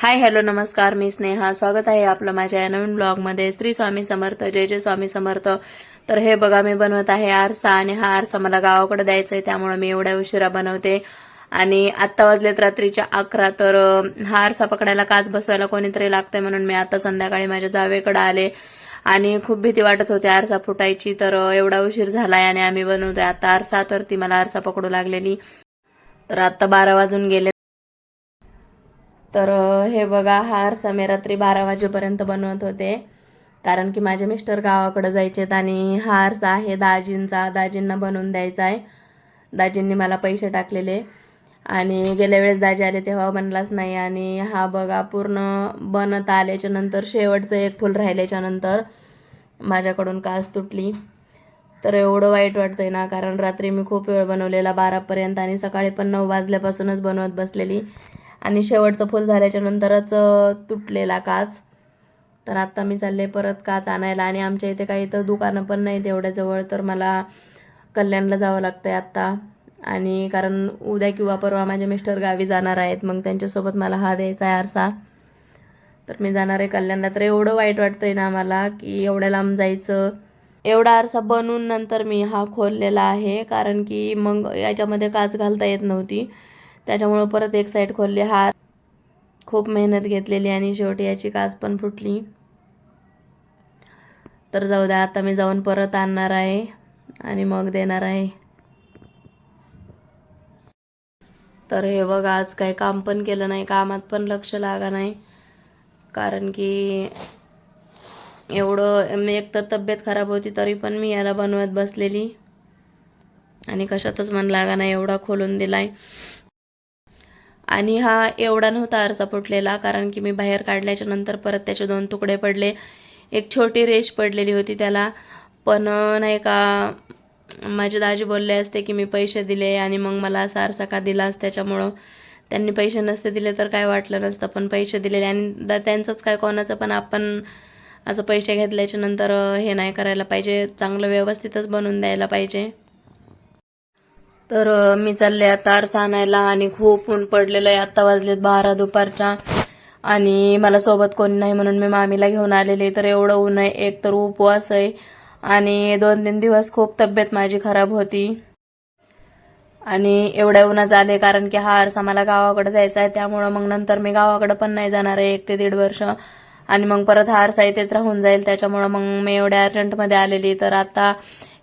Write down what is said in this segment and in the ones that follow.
Hi hello नमस्कार मी स्नेहा. स्वागत आहे आपलं माझ्या या नवीन ब्लॉगमध्ये. श्री स्वामी समर्थ जय जय स्वामी समर्थ. तर हे बघा मी बनवत आहे आरसा आणि हा आरसा मला गावाकडे द्यायचा आहे त्यामुळे मी एवढ्या उशिरा बनवते. आणि आत्ता वाजलेत रात्रीच्या अकरा तर हा आरसा पकडायला काच बसवायला कोणीतरी लागतंय म्हणून मी आता संध्याकाळी माझ्या जावेकडे आले. आणि खूप भीती वाटत होती आरसा फुटायची तर एवढा उशीर झालाय आणि आम्ही बनवतोय आता आरसा तर ती मला आरसा पकडू लागलेली. तर आता बारा वाजून गेले. तर हे बघा हा आरसा मी रात्री बारा वाजेपर्यंत बनवत होते. कारण की माझे मिस्टर गावाकडे जायचेत आणि हा आरसा आहे दाजींचा दाजींना बनवून द्यायचा आहे. दाजींनी मला पैसे टाकलेले. आणि गेल्या वेळेस दाजी आले तेव्हा बनलाच नाही. आणि हा बघा पूर्ण बनत आल्याच्यानंतर शेवटचं एक फुल राहिल्याच्या नंतर माझ्याकडून कास तुटली. तर एवढं वाईट वाटतंय ना कारण रात्री मी खूप वेळ बनवलेला बारापर्यंत आणि सकाळी पण नऊ वाजल्यापासूनच बनवत बसलेली. आणि शेवटचं फुल झाल्याच्या नंतरच तुटलेला काच. तर आत्ता मी चालले परत काच आणायला आणि आमच्या इथे काही तर दुकानं पण नाही तेवढ्या जवळ तर मला कल्याणला जावं लागतं आहे आत्ता. आणि कारण उद्या किंवा परवा माझे मिस्टर गावी जाणार आहेत मग त्यांच्यासोबत मला हा द्यायचा आहे आरसा. तर मी जाणार आहे कल्याणला. तर एवढं वाईट वाटतं आहे ना मला की एवढ्या लांब जायचं. एवढा आरसा बनवून नंतर मी हा खोललेला आहे कारण की मग याच्यामध्ये काच घालता येत नव्हती. त्याच्यामुळं परत एक साईड खोलली. हात खूप मेहनत घेतलेली आणि शेवटी याची काच पण फुटली. तर जाऊ द्या आता मी जाऊन परत आणणार आहे आणि मग देणार आहे. तर हे बघा आज काही काम पण केलं नाही कामात पण लक्ष लागा नाही. कारण की एवढं मी एक तर तब्येत खराब होती तरी पण मी याला बनवत बसलेली. आणि कशातच मन लागा नाही एवढा खोलून दिलाय. आणि हा एवढा नव्हता आरसा फुटलेला कारण की मी बाहेर काढल्याच्या नंतर परत त्याचे दोन तुकडे पडले. एक छोटी रेष पडलेली होती त्याला. पण नाही का माझे दाजी बोलले असते की मी पैसे दिले आणि मग मला असा आरसा का दिलास त्याच्यामुळं त्यांनी पैसे नसते दिले तर काय वाटलं नसतं पण पैसे दिलेले. आणि दा- त्यांचंच काय कोणाचं पण आपण असं पैसे घेतल्याच्या नंतर हे नाही करायला पाहिजे. चांगलं व्यवस्थितच बनवून द्यायला पाहिजे. तर मी चालले आता आरसा आणायला आणि खूप ऊन पडलेलं आहे. आता वाजलेत बारा दुपारच्या. आणि मला सोबत कोणी नाही म्हणून मी मामीला घेऊन आलेले तर एवढं ऊन आहे. एक तर उपवास आहे. आणि दोन तीन दिवस खूप तब्येत माझी खराब होती. आणि एवढ्या उन्हात आले कारण की हा आरसा मला गावाकडे जायचा आहे. त्यामुळं मग नंतर मी गावाकडे पण नाही जाणार आहे. एक ते दीड वर्ष. आणि मग परत हा आरसा इथेच राहून जाईल. त्याच्यामुळं मग मी एवढ्या अर्जंटमध्ये आलेली तर आता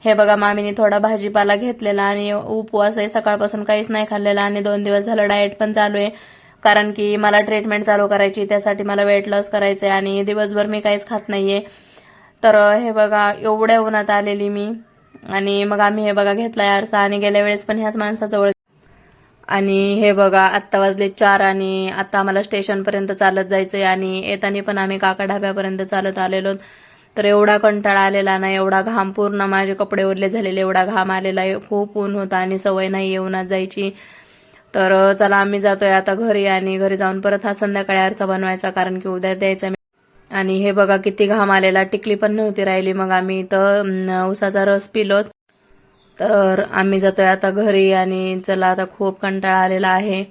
हे बघा मामीने थोडा भाजीपाला घेतलेला आणि उपवास आहे सकाळपासून काहीच नाही खाल्लेला आणि दोन दिवस झालं डाएट पण चालू आहे. कारण की मला ट्रीटमेंट चालू करायची त्यासाठी मला वेट लॉस करायचं आहे आणि दिवसभर मी काहीच खात नाहीये. तर हे बघा एवढ्या उन्हात आलेली मी. आणि मग आम्ही हे बघा घेतलाय आरसा आणि गेल्या वेळेस पण ह्याच माणसाजवळ. आणि हे बघा आत्ता वाजले चार आणि आता आम्हाला स्टेशनपर्यंत चालत जायचंय आणि येताना पण आम्ही काका ढाब्यापर्यंत चालत आलेलो. तर एवढा कंटाळा आलेला नाही एवढा घाम पूर्ण माझे कपडे ओरले झालेले एवढा घाम आलेला आहे. खूप ऊन होता आणि सवय नाही येऊनात जायची. तर चला आम्ही जातोय आता घरी आणि घरी जाऊन परत हा संध्याकाळी आरसा बनवायचा कारण की उद्या द्यायचा आणि हे बघा किती घाम आलेला टिकली पण नव्हती राहिली. मग आम्ही इथं उसाचा रस पिलो तर आम्ही जातोय आता घरी आणि चला आता खूप कंटाळा आलेला आहे.